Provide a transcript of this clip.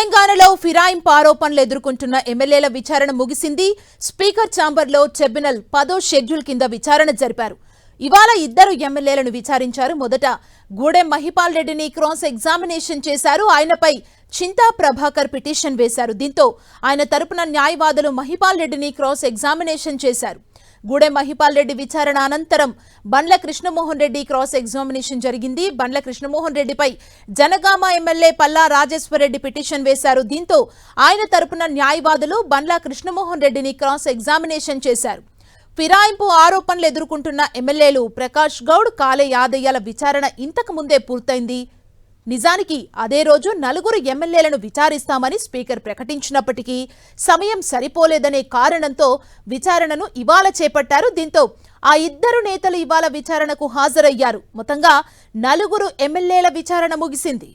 తెలంగాణలో ఫిరాయింపు ఆరోపణలు ఎదుర్కొంటున్న ఎమ్మెల్యేల విచారణ ముగిసింది. స్పీకర్ ఛాంబర్లో ట్రిబ్యునల్ పదో షెడ్యూల్ కింద విచారణ జరిపారు. ఇవాళ ఇద్దరు ఎమ్మెల్యేలను విచారించారు. మొదట గూడెం మహిపాల్ రెడ్డిని క్రాస్ ఎగ్జామినేషన్ చేశారు. ఆయనపై చింతా ప్రభాకర్ పిటిషన్ వేశారు. దీంతో ఆయన తరపున న్యాయవాదులు మహిపాల్ రెడ్డిని క్రాస్ ఎగ్జామినేషన్ చేశారు. గూడెం మహిపాల్ రెడ్డి విచారణ అనంతరం బండ్ల కృష్ణమోహన్ రెడ్డి క్రాస్ ఎగ్జామినేషన్ జరిగింది. బండ్ల కృష్ణమోహన్ రెడ్డిపై జనగామ ఎమ్మెల్యే పల్లా రాజేశ్వరరెడ్డి పిటిషన్ వేశారు. దీంతో ఆయన తరపున న్యాయవాదులు బండ్ల కృష్ణమోహన్ రెడ్డిని క్రాస్ ఎగ్జామినేషన్ చేశారు. ఫిరాయింపు ఆరోపణలు ఎదుర్కొంటున్న ఎమ్మెల్యేలు ప్రకాష్ గౌడ్ కాలే యాదయ్యల విచారణ ఇంతకు ముందే పూర్తయింది. నిజానికి అదే రోజు నలుగురు ఎమ్మెల్యేలను విచారిస్తామని స్పీకర్ ప్రకటించినప్పటికీ సమయం సరిపోలేదనే కారణంతో విచారణను ఇవాళ చేపట్టారు. దీంతో ఆ ఇద్దరు నేతలు ఇవాళ విచారణకు హాజరయ్యారు. మొత్తంగా నలుగురు ఎమ్మెల్యేల విచారణ ముగిసింది.